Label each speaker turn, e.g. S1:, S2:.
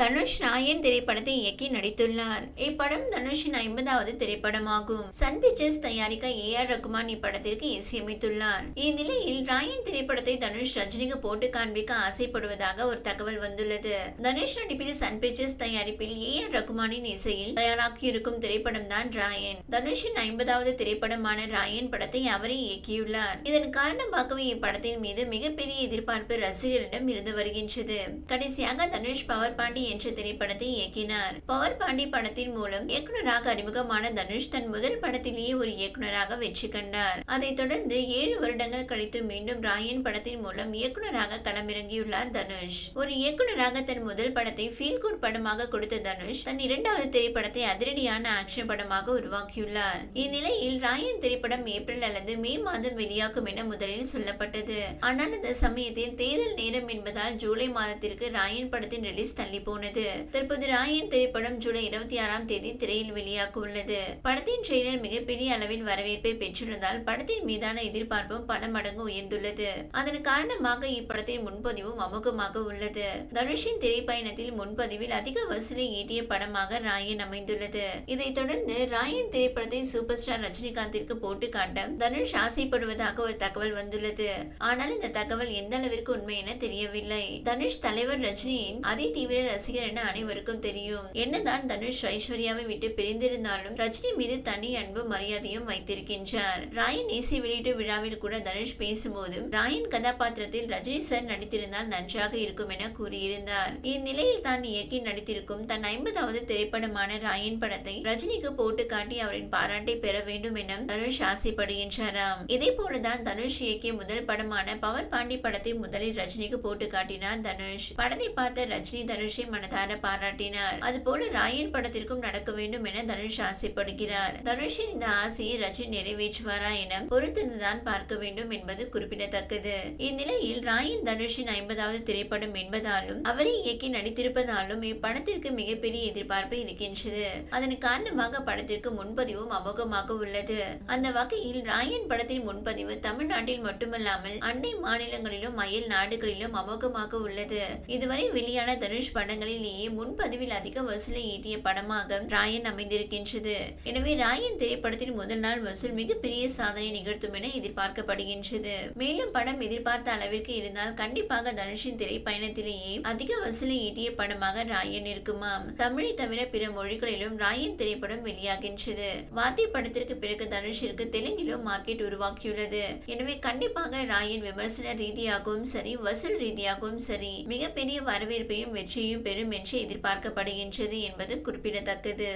S1: தனுஷ் ராயன் திரைப்படத்தை இயக்கி நடித்துள்ளார் இப்படம் தனுஷின் ஐம்பதாவது திரைப்படமாகும் சன் பிக்சர்ஸ் தயாரிக்க ஏ ஆர் ரகுமான் இப்படத்திற்கு இசையமைத்துள்ளார் இந்நிலையில் ராயன் திரைப்படத்தை தனுஷ் ரஜினிக்கு போட்டு காண்பிக்க ஆசைப்படுவதாக ஒரு தகவல் வந்துள்ளது தனுஷ் நடிப்பில் சன் பிக்சர்ஸ் தயாரிப்பில் ஏ ஆர் ரகுமானின் இசையில் தயாராகியிருக்கும் திரைப்படம் தான் ராயன் தனுஷின் ஐம்பதாவது திரைப்படமான ராயன் படத்தை அவரே இயக்கியுள்ளார் இதன் காரணமாகவே இப்படத்தின் மீது மிகப்பெரிய எதிர்பார்ப்பு ரசிகரிடம் இருந்து வருகின்றது கடைசியாக தனுஷ் பவர் பாண்டி பாண்டிமதி என்ற திரைப்படத்தை இயக்கினார் பவர் பாண்டி படத்தின் மூலம் இயக்குநராக அறிமுகமான தனுஷ் தன் முதல் படத்திலேயே ஒரு இயக்குநராக வெற்றி கண்டார் அதைத் தொடர்ந்து ஏழு வருடங்கள் கழித்து மீண்டும் ராயன் படத்தின் மூலம் இயக்குநராக களமிறங்கியுள்ளார் தனுஷ் ஒரு இயக்குநராக தன் முதல் படத்தை ஃபீல் குட் படமாக கொடுத்த தனுஷ் தன் இரண்டாவது திரைப்படத்தை அதிரடியான ஆக்ஷன் படமாக உருவாக்கியுள்ளார் இந்நிலையில் ராயன் திரைப்படம் ஏப்ரல் அல்லது மே மாதம் வெளியாகும் என முதலில் சொல்லப்பட்டது ஆனால் அந்த சமயத்தில் தேர்தல் நேரம் என்பதால் ஜூலை மாதத்திற்கு ராயன் படத்தின் ரிலீஸ் தள்ளிப்போ போனது தற்போது ராயன் திரைப்படம் ஜூலை இருபத்தி ஆறாம் தேதி திரையில் வெளியாக உள்ளது படத்தின் ட்ரெய்லர் மிகப்பெரிய அளவில் வரவேற்பை பெற்றிருந்தால் படத்தின் மீதான எதிர்பார்ப்பும் பல மடங்கு உயர்ந்துள்ளது அதன் காரணமாக இப்படத்தின் முன்பதிவும் அமுகமாக உள்ளது தனுஷின் திரைப்பயணத்தில் முன்பதிவில் அதிக வசூலை ஈட்டிய படமாக ராயன் அமைந்துள்ளது இதைத் தொடர்ந்து ராயன் திரைப்படத்தை சூப்பர் ஸ்டார் ரஜினிகாந்திற்கு போட்டு காட்ட தனுஷ் ஆசைப்படுவதாக ஒரு தகவல் வந்துள்ளது ஆனால் இந்த தகவல் எந்த அளவிற்கு உண்மை என தெரியவில்லை தனுஷ் தலைவர் ரஜினியின் அதிதீவிர ரசிகர் என அனைவருக்கும் தெரியும் என்னதான் தனுஷ் ஐஸ்வர்யாவை விட்டு பிரிந்திருந்தாலும் ரஜினி மீது தனி அன்பும் மரியாதையும் வைத்திருக்கின்றார் ராயன் இசை வெளியீட்டு விழாவில் கூட தனுஷ் பேசும்போது ராயன் கதாபாத்திரத்தில் ரஜினி சார் நடித்திருந்தால் நன்றாக இருக்கும் என கூறியிருந்தார் இந்நிலையில் தான் இயக்கி நடித்திருக்கும் தன் ஐம்பதாவது திரைப்படமான ராயன் படத்தை ரஜினிக்கு போட்டு காட்டி அவரின் பாராட்டை பெற வேண்டும் என தனுஷ் ஆசைப்படுகின்றாராம் இதே போலதான் தனுஷ் இயக்கிய முதல் படமான பவர் பாண்டி படத்தை முதலில் ரஜினிக்கு போட்டு காட்டினார் தனுஷ் படத்தை பார்த்த ரஜினி தனுஷை மனதார பாராட்டினார் அதுபோல ராயன் படத்திற்கும் நடக்க வேண்டும் என தனுஷ் ஆசைப்படுகிறார் தனுஷின் இந்த ஆசையை நிறைவேற்றுவாரா என பொறுத்திருந்துதான் பார்க்க வேண்டும் என்பது குறிப்பிடத்தக்கது இந்நிலையில் ராயன் தனுஷின் ஐம்பதாவது திரைப்படம் என்பதாலும் அவரை இயக்கி நடித்திருப்பதாலும் இப்படத்திற்கு மிகப்பெரிய எதிர்பார்ப்பு இருக்கின்றது அதன் காரணமாக படத்திற்கு முன்பதிவும் அமோகமாக உள்ளது அந்த வகையில் ராயன் படத்தின் முன்பதிவு தமிழ்நாட்டில் மட்டுமல்லாமல் அண்டை மாநிலங்களிலும் அயல் நாடுகளிலும் அமோகமாக உள்ளது இதுவரை வெளியான தனுஷ் படங்கள் படங்களிலேயே முன்பதிவில் அதிக வசூலை ஈட்டிய படமாக ராயன் அமைந்திருக்கின்றது எனவே ராயன் திரைப்படத்தின் முதல் நாள் வசூல் மிகப்பெரிய சாதனை நிகழ்த்தும் என எதிர்பார்க்கப்படுகின்றது மேலும் படம் எதிர்பார்த்த அளவிற்கு இருந்தால் கண்டிப்பாக தனுஷின் திரைப்பயணத்திலேயே அதிக வசூலை ஈட்டிய படமாக ராயன் இருக்குமாம் தமிழை தவிர பிற மொழிகளிலும் ராயன் திரைப்படம் வெளியாகின்றது வார்த்தை படத்திற்கு பிறகு தனுஷிற்கு தெலுங்கிலும் மார்க்கெட் உருவாக்கியுள்ளது எனவே கண்டிப்பாக ராயன் விமர்சன ரீதியாகவும் சரி வசூல் ரீதியாகவும் சரி மிகப்பெரிய வரவேற்பையும் வெற்றியையும் பெறும் என்று எதிர்பார்க்கப்படுகின்றது என்பது குறிப்பிடத்தக்கது